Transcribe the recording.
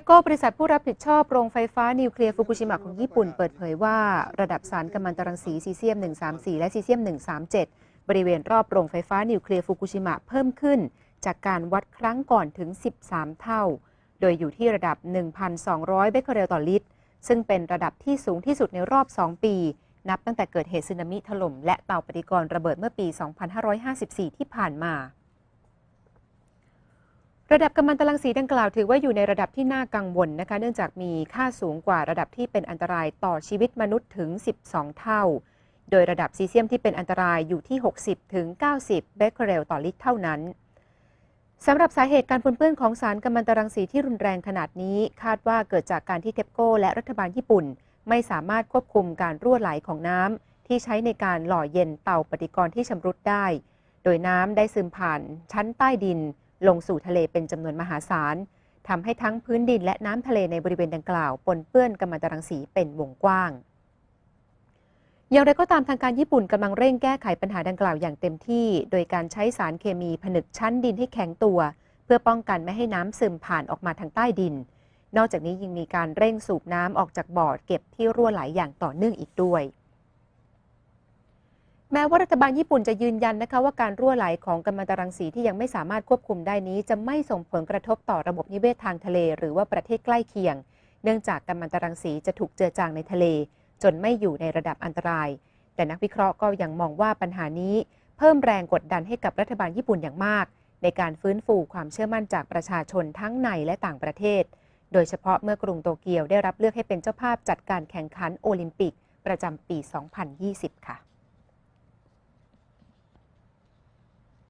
ปโก้บริษัทผู้รับผิดชอบโรงไฟฟ้านิวเคลียร์ฟุกุชิมะของญี่ปุ่นเปิดเผยว่า ระดับสารกัมมันตรังสีซีเซียม 134 และซีเซียม 137 บริเวณรอบโรงไฟฟ้านิวเคลียร์ฟุกุชิมะเพิ่มขึ้น จากการวัดครั้งก่อนถึง 13 เท่า โดยอยู่ที่ระดับ 1,200 เบคเคอเรลต่อลิตร ซึ่งเป็นระดับที่สูงที่สุดในรอบ 2 ปี นับตั้งแต่เกิดเหตุสึนามิถล่มและเตาปฏิกรณ์ระเบิดเมื่อปี 2554 ที่ผ่านมา ระดับกัมมันตรังสีดังกล่าวถือว่าอยู่ในระดับที่น่ากังวลนะคะ เนื่องจากมีค่าสูงกว่าระดับที่เป็นอันตรายต่อชีวิตมนุษย์ถึง 12 เท่า โดยระดับซีเซียมที่เป็นอันตรายอยู่ที่ 60 ถึง 90 เบคเคอเรลต่อลิตรเท่านั้นสำหรับสาเหตุการปนเปื้อนของสารกัมมันตรังสีที่รุนแรงขนาดนี้ คาดว่าเกิดจากการที่เทปโก้และรัฐบาลญี่ปุ่น ไม่สามารถควบคุมการรั่วไหลของน้ำที่ใช้ในการหล่อเย็นเตาปฏิกรณ์ที่ชำรุดได้ โดยน้ำได้ซึมผ่านชั้นใต้ดิน ลงสู่ทะเลเป็นจำนวนมหาศาลทำให้ทั้งพื้นดินและน้ำทะเลในบริเวณดังกล่าวปนเปื้อนกัมมันตรังสีเป็นวงกว้าง อย่างไรก็ตามทางการญี่ปุ่นกำลังเร่งแก้ไขปัญหาดังกล่าวอย่างเต็มที่ โดยการใช้สารเคมีผนึกชั้นดินให้แข็งตัว เพื่อป้องกันไม่ให้น้ำซึมผ่านออกมาทางใต้ดิน นอกจากนี้ยังมีการเร่งสูบน้ำออกจากบ่อเก็บที่รั่วไหลอย่างต่อเนื่องอีกด้วย แม้ว่ารัฐบาลญี่ปุ่นจะยืนยันนะคะว่าการรั่วไหลของกัมมันตรังสีที่ยังไม่สามารถควบคุมได้นี้ จะไม่ส่งผลกระทบต่อระบบนิเวศทางทะเล หรือว่าประเทศใกล้เคียง เนื่องจากกัมมันตรังสีจะถูกเจือจางในทะเล จนไม่อยู่ในระดับอันตราย แต่นักวิเคราะห์ก็ยังมองว่าปัญหานี้ เพิ่มแรงกดดันให้กับรัฐบาลญี่ปุ่นอย่างมาก ในการฟื้นฟูความเชื่อมั่นจากประชาชนทั้งในและต่างประเทศ โดยเฉพาะเมื่อกรุงโตเกียวได้รับเลือกให้เป็นเจ้าภาพจัดการแข่งขันโอลิมปิก ประจำปี 2020 ค่ะ